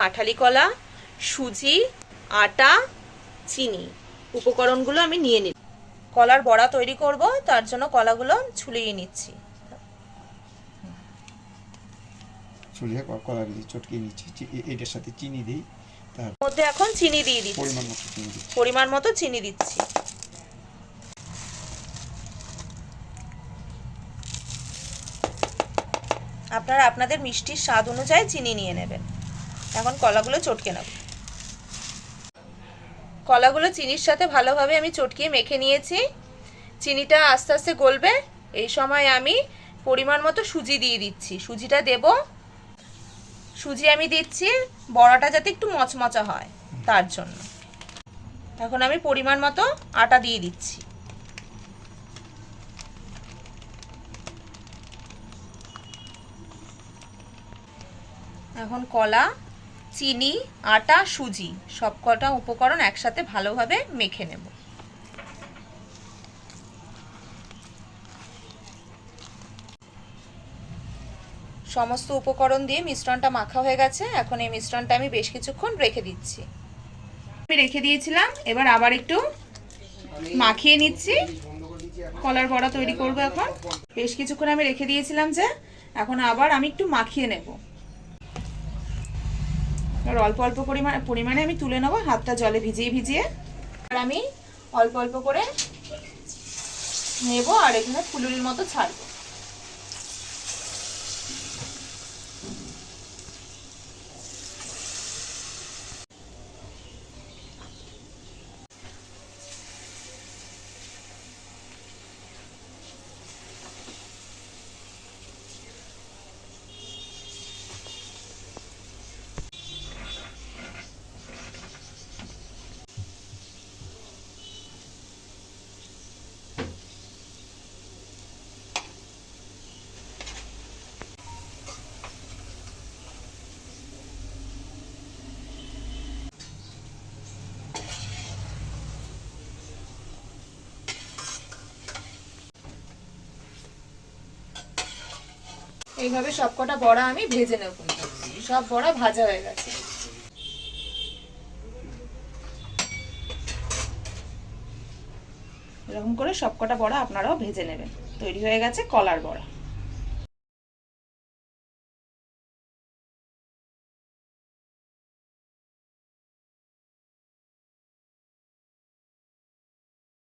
কাঁঠালি কলা সুজি আটা চিনি। উপকরণগুলো আমি নিয়ে নিই কলার বড়া তৈরি করব তার জন্য কলাগুলো ছুলিয়ে নিচ্ছি। ছুলিয়ে কলা দিয়ে চটকে নিচ্ছি এটার সাথে চিনি দিই তার মধ্যে এখন চিনি দিয়ে দিচ্ছি। পরিমাণ মতো চিনি পরিমাণ মতো চিনি দিচ্ছি। আপনারা আপনাদের মিষ্টির স্বাদ অনুযায়ী চিনি নিয়ে নেবেন। এখন কলাগুলো চটকে নেব। কলাগুলো চিনির সাথে ভালোভাবে আমি চটকিয়ে মেখে নিয়েছি। চিনিটা আস্তে আস্তে গলবে। এই সময় আমি পরিমাণ মতো সুজি দিয়ে দিচ্ছি। সুজিটা দেব। সুজি আমি দিচ্ছি, বড়াটা যাতে একটু মচমচা হয় তার জন্য। এখন আমি পরিমাণ মতো আটা দিয়ে দিচ্ছি। এখন কলা চিনি, আটা, সুজি সব কটা উপকরণ একসাথে ভালোভাবে মেখে নেব। সমস্ত উপকরণ দিয়ে মিশ্রণটা মাখা হয়ে গেছে। এখন এই মিশ্রণটা আমি বেশ কিছুক্ষণ রেখে দিচ্ছি। আমি রেখে দিয়েছিলাম, এবার আবার একটু মাখিয়ে নিচ্ছি। কলার বড়া তৈরি করব এখন। বেশ কিছুক্ষণ আমি রেখে দিয়েছিলাম যে, এখন আবার আমি একটু মাখিয়ে নেব। এবার অল্প অল্প পরিমাণে পরিমাণে আমি তুলে নেব, হাতটা জলে ভিজিয়ে ভিজিয়ে। আর আমি অল্প অল্প করে নেব, আর এখানে ফুলুরির মতো ছাড়বো। এইভাবে সবকটা বড়া আমি ভেজে নেব সব বড়া ভাজা হয়ে গেছে। এরকম করে সবকটা বড়া আপনারাও ভেজে নেবেন। তৈরি হয়ে গেছে কলার বড়া।